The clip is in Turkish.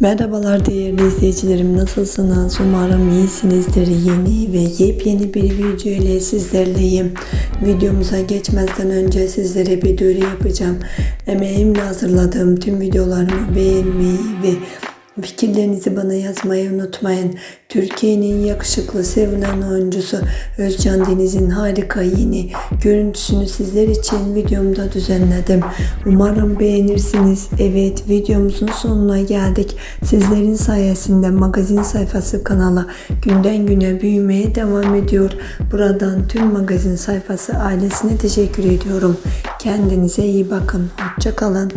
Merhabalar değerli izleyicilerim nasılsınız? Umarım iyisinizdir. Yeni ve yepyeni bir video ile sizlerleyim. Videomuza geçmeden önce sizlere bir duyuru yapacağım. Emeğimle hazırladığım tüm videolarımı beğenmeyi ve Fikirlerinizi bana yazmayı unutmayın. Türkiye'nin yakışıklı sevilen oyuncusu Özcan Deniz'in harika yeni görüntüsünü sizler için videomda düzenledim. Umarım beğenirsiniz. Evet videomuzun sonuna geldik. Sizlerin sayesinde magazin sayfası kanalı günden güne büyümeye devam ediyor. Buradan tüm magazin sayfası ailesine teşekkür ediyorum. Kendinize iyi bakın. Hoşçakalın.